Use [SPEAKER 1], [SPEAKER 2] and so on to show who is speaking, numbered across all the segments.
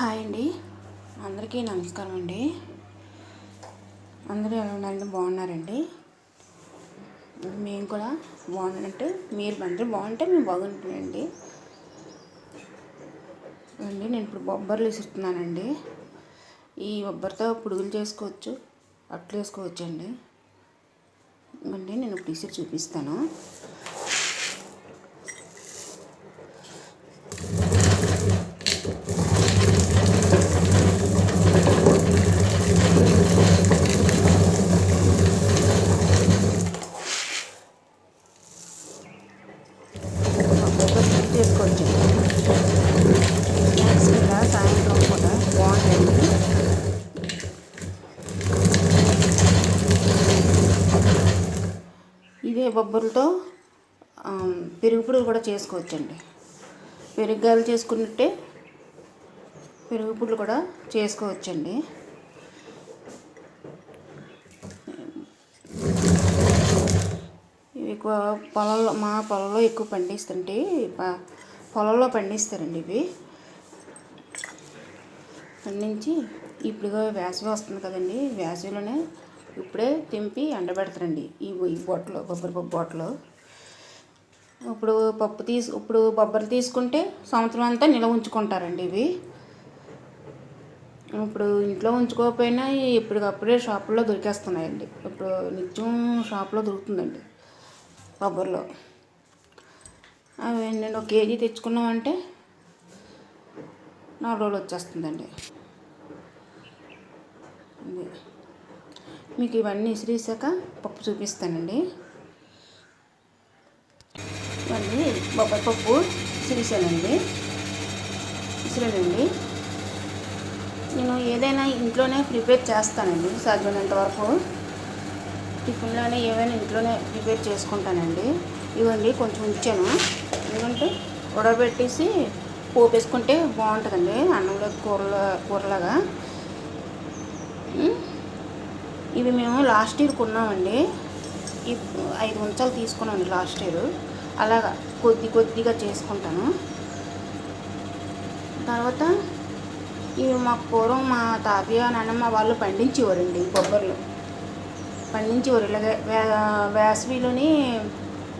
[SPEAKER 1] Hi అండి. అందరికీ నమస్కారం అండి. అందరూ ఎలా ఉన్నారండి బాగున్నారండి? మేము కూడా బాగున్నట్టు. మీరు అందరూ బాగుంటే మేము బాగుంటుందండి. అండి నేను ఇప్పుడు బొబ్బర్లు ఇస్తున్నానండి ఈ బొబ్బరితో పుడుగులు చేసుకోవచ్చు అట్లు వేసుకోవచ్చు అండి అండి నేను ఇప్పుడు ఇసి చూపిస్తాను బొబ్బరితో పుడుగు చేసుకోవచ్చు స్నాక్స్ కింద సాయంత్రం పూట బాగుంటుంది ఇదే బొబ్బర్లతో పెరుగు పుడుగు కూడా చేసుకోవచ్చండి. పెరుగు చేసుకున్నట్టే పెరుగు పుడులు కూడా చేసుకోవచ్చండి. ఇవి ఎక్కువ పొలంలో మా పొలంలో ఎక్కువ పండిస్తుంటే ప- పొలంలో పండిస్తారండి ఇవి. పండించి ఇప్పుడు వేసవి వస్తుంది కదండి వేసవిలోనే ఇప్పుడే తెంపి ఎండబెడతారండి. ఈ బొట్టలో బొబ్బరి పప్పు బొట్టలో ఇప్పుడు పప్పు తీసు ఇప్పుడు బొబ్బరి తీసుకుంటే సంవత్సరం అంతా నిల్వ ఉంచుకుంటారండి ఇవి. ఇప్పుడు ఇంట్లో ఉంచుకోకపోయినా ఎప్పటికప్పుడే షాపుల్లో దొరికేస్తున్నాయండి. ఇప్పుడు నిత్యం షాపులో దొరుకుతుందండి కొబ్బరిలో అవి నేను ఒక కేజీ తెచ్చుకున్నామంటే నాలుగు రోజులు వచ్చేస్తుందండి. ఇది. మీకు ఇవన్నీ ఇసిరేసాక పప్పు చూపిస్తానండి. ఇవన్నీ బొబ్బరి పప్పు ఇసిరేసానండి ఇసిరేనండి నేను ఏదైనా ఇంట్లోనే ప్రిపేర్ చేస్తానండి సాధ్యమైనంత వరకు. టిఫిన్లోనే ఏవైనా ఇంట్లోనే ప్రిపేర్ చేసుకుంటానండి. ఇవ్వండి కొంచెం ఉంచాను. ఎందుకంటే ఉడకబెట్టేసి పోపేసుకుంటే బాగుంటుందండి అన్నంలో కూరలో కూరలాగా. ఇవి మేము లాస్ట్ ఇయర్ కొన్నామండి. ఈ ఐదు ఉంచాలు తీసుకున్నామండి లాస్ట్ ఇయర్. అలాగా కొద్ది కొద్దిగా చేసుకుంటాను. తర్వాత ఇవి మాకు పూర్వం మా తాతయ్య నాన్నమ్మ వాళ్ళు పండించేవారండి కొబ్బరిలో. బొబ్బర్లు పండించేవారు ఇలాగే వే వేసవిలోని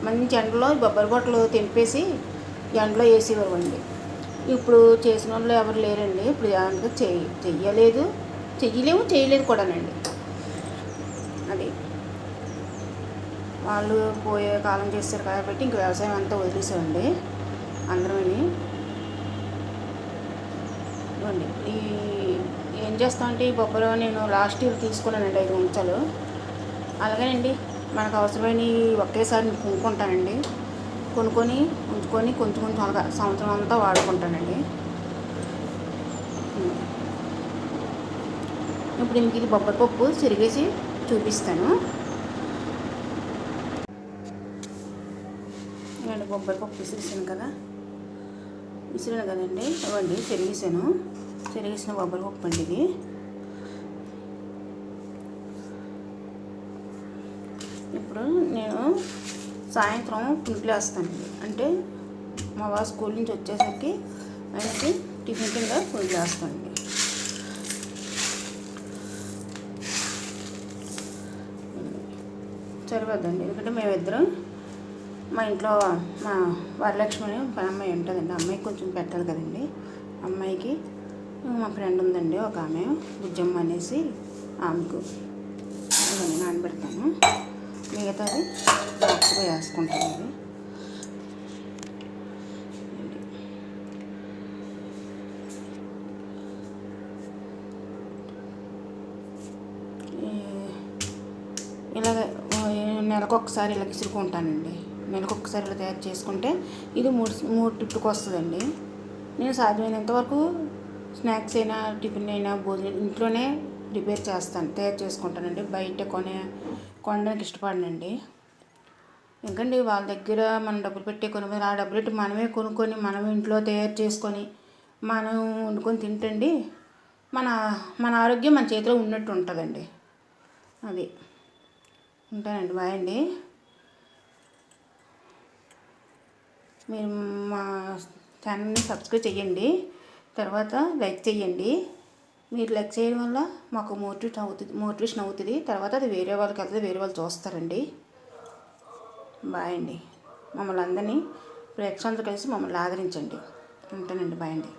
[SPEAKER 1] మంచి ఎండలో బొబ్బరి బొట్టలు తెంపేసి ఎండలో వేసేవారు అండి ఇప్పుడు చేసిన వాళ్ళు ఎవరు లేరండి. ఇప్పుడు అందుకే చెయ్యి చెయ్యలేదు. చెయ్యలేము చేయలేదు కూడానండి. అది. వాళ్ళు పోయే కాలం చేస్తారు కాబట్టి ఇంక వ్యవసాయం అంతా వదిలేసామండి అందరమని ఇవ్వండి ఈ ఏం చేస్తామంటే ఈ బొబ్బలు నేను లాస్ట్ ఇయర్ తీసుకున్నానండి ఐదు ఉంచాలు అలాగేనండి. మనకు అవసరమైన ఒకేసారి కొనుక్కుంటానండి. కొనుక్కొని ఉంచుకొని కొంచెం కొంచెం అలాగా సంవత్సరం అంతా వాడుకుంటానండి. ఇప్పుడు మీకు ఇది బొబ్బరి పప్పు చెరిగేసి చూపిస్తాను. ఇవ్వండి బొబ్బరి పప్పు విసిరేసాను కదా. విసిరాను కదండి. ఇవ్వండి చెరిగేసాను. చెరిగేసిన బొబ్బరి పప్పు అండి ఇది. ఇప్పుడు నేను సాయంత్రం పుంట్లు వేస్తాను. అంటే మా వారు స్కూల్ నుంచి వచ్చేసరికి ఆయనకి టిఫిన్ కింద పుంట్లు వేస్తాను. సరిపోద్దండి ఎందుకంటే మేమిద్దరం మా ఇంట్లో మా వరలక్ష్మి అమ్మాయి ఉంటుందండి. అమ్మాయికి కొంచెం పెట్టాలి కదండి. అమ్మాయికి మా ఫ్రెండ్ ఉందండి ఒక ఆమె. బుజ్జమ్మ అనేసి ఆమెకు ఇవన్నీ నానబెడతాను. మిగతాది బాక్స్లో వేసుకుంటాను అది నెలకు ఒకసారి ఇలా విసురుకుంటానండి. నెలకొకసారి ఇలా తయారు చేసుకుంటే ఇది మూడు మూడు ట్రిప్లకు వస్తుందండి. నేను సాధ్యమైనంత వరకు స్నాక్స్ అయినా టిఫిన్ అయినా భోజనం ఇంట్లోనే ప్రిపేర్ చేస్తాను తయారు చేసుకుంటానండి. బయట కొనే కొనడానికి ఇష్టపడనండి. ఎందుకంటే వాళ్ళ దగ్గర మనం డబ్బులు పెట్టి కొనుక్కొని ఆ డబ్బులు పెట్టి మనమే కొనుక్కొని మనం ఇంట్లో తయారు చేసుకొని మనం వండుకొని తింటండి మన మన ఆరోగ్యం మన చేతిలో ఉన్నట్టు ఉంటుందండి. అది. ఉంటానండి బాయ్ అండి. మీరు మా ఛానల్ని సబ్స్క్రైబ్ చేయండి తర్వాత లైక్ చేయండి మీరు లైక్ చేయడం వల్ల మాకు మోటివేషన్ అవుతుంది మోటివేషన్ అవుతుంది. తర్వాత అది వేరే వాళ్ళకి వెళ్తే వేరే వాళ్ళు చూస్తారండి. బాయ్ అండి. మమ్మల్ని అందరినీ ప్రేక్షకులందరూ కలిసి మమ్మల్ని ఆదరించండి. ఉంటానండి బాయ్ అండి.